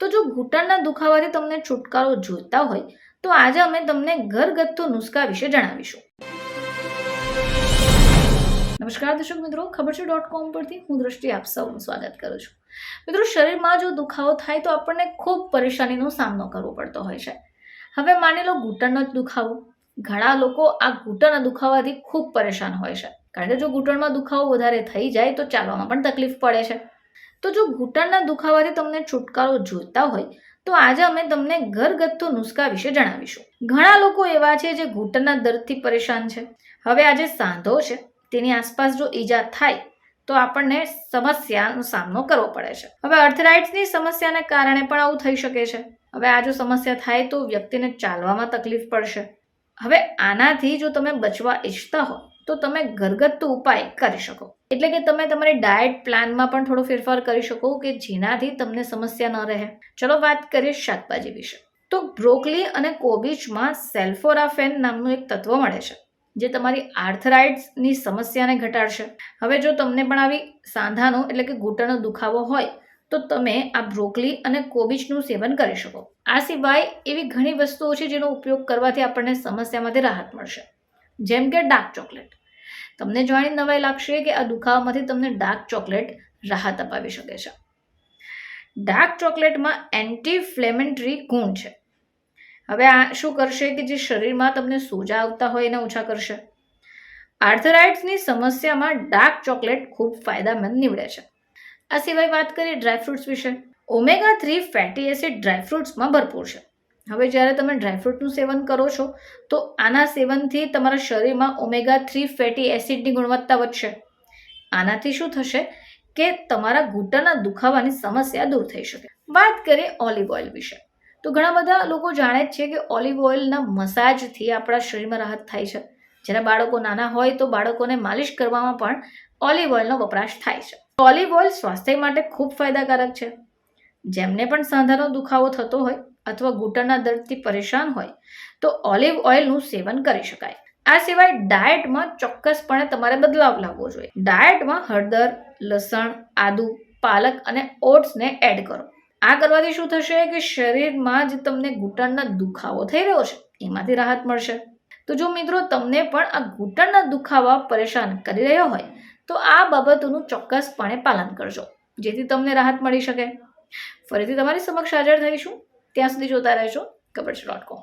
તો જો ઘૂંટણના દુખાવાથી તમને છુટકારો જોઈતા હોય, તો આજે અમે તમને ઘરગથ્થુ નુસ્ખા વિશે જણાવીશું. નમસ્કાર દર્શક મિત્રો, ખબર છે ડોટ કોમ પરથી હું દ્રષ્ટિ આપ સૌનું સ્વાગત કરું છું. મિત્રો, શરીરમાં જો દુખાવો થાય તો આપણને ખૂબ પરેશાનીનો સામનો કરવો પડતો હોય છે. હવે માની લો ઘૂંટણનો જ દુખાવો. ઘણા લોકો આ ઘૂંટણના દુખાવાથી ખૂબ પરેશાન હોય છે. કારણ કે જો ઘૂંટણમાં દુખાવો વધારે થઈ જાય તો ચાલવામાં પણ તકલીફ પડે છે. તો જો ઘૂંટણના દુખાવાથી તમને છુટકારો જોઈતા હોય, તો આજે અમે તમને ઘરગથ્થુ નુસ્ખા વિશે જણાવીશું. ઘણા લોકો એવા છે જે ઘૂંટણના દર્દથી પરેશાન છે. હવે આજે સાંધો છે. તેની આસપાસ જો ઈજા થાય, તો આપણને સમસ્યાનો સામનો કરવો પડે છે. હવે અર્થરાઇટ્સની સમસ્યાને કારણે પણ આવું થઈ શકે છે. હવે આ જો સમસ્યા થાય, તો વ્યક્તિને ચાલવામાં તકલીફ પડશે. હવે આનાથી જો તમે બચવા ઈચ્છતા હો તો તમે ઘરગથ્થુ ઉપાય કરી શકો. એટલે કે તમે તમારી ડાયટ પ્લાનમાં પણ થોડો ફેરફાર કરી શકો કે જેનાથી તમને સમસ્યા ન રહે. ચલો વાત કરીએ શાકભાજી વિશે. તો બ્રોકલી અને કોબીજમાં સેલ્ફોરાફેન નામનું એક તત્વ મળે છે, જે તમારી આર્થરાઇટ્સની સમસ્યાને ઘટાડશે. હવે જો તમને પણ આવી સાંધાનો એટલે કે ઘૂંટણનો દુખાવો હોય, તો તમે આ બ્રોકલી અને કોબીજનું સેવન કરી શકો. આ સિવાય એવી ઘણી વસ્તુઓ છે જેનો ઉપયોગ કરવાથી આપણને સમસ્યામાંથી રાહત મળશે. જેમ કે ડાર્ક ચોકલેટ. તમને જાણી નવાઈ લાગશે કે આ દુખાવામાંથી તમને ડાર્ક ચોકલેટ રાહત અપાવી શકે છે. ડાર્ક ચોકલેટમાં એન્ટી ફ્લેમેન્ટરી ગુણ છે. હવે આ શું કરશે કે જે શરીરમાં તમને સોજા આવતા હોય એને ઓછા કરશે? આર્થરાઇટ્સની સમસ્યામાં ડાર્ક ચોકલેટ ખૂબ ફાયદામંદ નીવડે છે. આ સિવાય વાત કરીએ ડ્રાયફ્રૂટ્સ વિશે. ઓમેગા થ્રી ફેટી એસિડ ડ્રાયફ્રૂટ્સમાં ભરપૂર છે. હવે જ્યારે તમે ડ્રાયફ્રૂટનું સેવન કરો છો, તો આના સેવનથી તમારા શરીરમાં ઓમેગા થ્રી ફેટી એસિડની ગુણવત્તા વધશે. આનાથી શું થશે કે તમારા ઘૂંટણના દુખાવાની સમસ્યા દૂર થઈ શકે. વાત કરીએ ઓલિવ ઓઇલ વિશે. તો ઘણા બધા લોકો જાણે જ છે કે ઓલિવ ઓઇલના મસાજથી આપણા શરીરમાં રાહત થાય છે. જ્યારે બાળકો નાના હોય તો બાળકોને માલિશ કરવામાં પણ ઓલિવ ઓઇલનો વપરાશ થાય છે. ઓલિવ ઓઇલ સ્વાસ્થ્ય માટે ખૂબ ફાયદાકારક છે. જેમને પણ સાંધાનો દુખાવો થતો હોય અથવા ઘૂંટણના દર્દથી પરેશાન હોય, તો ઓલિવ ઓઇલનું સેવન કરી શકાય. આ સિવાય ડાયટમાં ચોક્કસપણે તમારે બદલાવ લાવવો જોઈએ. ડાયટમાં હળદર, લસણ, આદુ, પાલક અને ઓટ્સને એડ કરો. આ કરવાથી શું થશે કે શરીરમાં જે તમને ઘૂંટણના દુખાવો થઈ રહ્યો છે, એમાંથી રાહત મળશે. તો જો મિત્રો તમને પણ આ ઘૂંટણના દુખાવા પરેશાન કરી રહ્યો હોય, તો આ બાબતોનું ચોક્કસપણે પાલન કરજો, જેથી તમને રાહત મળી શકે. ફરીથી તમારી સમક્ષ હાજર થઈશું ત્યાં સુધી જોતા રહેજો કબડ્સ ડોટ કોમ